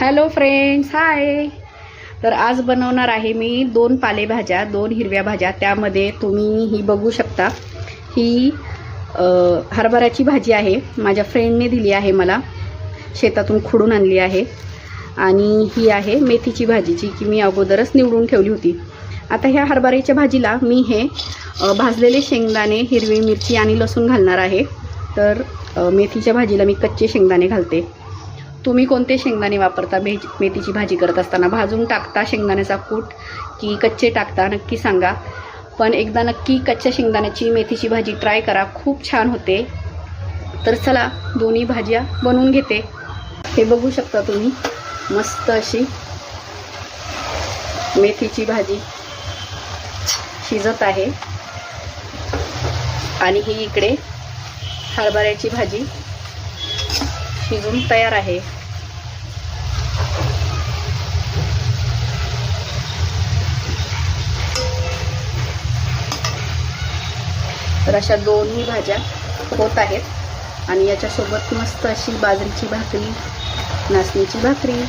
Hello friends hi तर आज बनवणार आहे मी दोन पालेभाज्या दोन हिरव्या भाज्या. त्यामध्ये तुम्ही ही बघू शकता. ही हरभऱ्याची भाजी आहे. माझ्या फ्रेंडने दिली आहे मला. शेतातून खुडून आणली आहे. आणि ही आहे मेथीची भाजी जी की मी अगोदरच निवडून ठेवली होती. आता ह्या हरभऱ्याच्या भाजीला मी हे भाजलेले शेंगदाणे हिरवी मिरची आणि लसूण घालणार आहे. तर मेथीच्या भाजीला मी कच्चे शेंगदाणे घालते. तुम्ही कोणते शेंगदाणे वापरता? भेज मेथीची भाजी करत असताना भाजून टाकता शेंगदाण्याचा कूट की कच्चे टाकता? नक्की सांगा. पण एकदा नक्की कच्च्या शेंगदाण्याची मेथीची भाजी ट्राय करा. खूप छान होते. तर चला दोन्ही भाज्या बनवून घेते. हे बघू शकता तुम्ही. मस्त अशी मेथीची भाजी शिजत आहे. आणि ही इकडे हरभऱ्याची भाजी शिजून तयार आहे. तर अशा दोन्ही भाज्या होत आहेत. आणि याच्यासोबत मस्त अशी बाजरीची भाकरी नाचणीची भाकरी.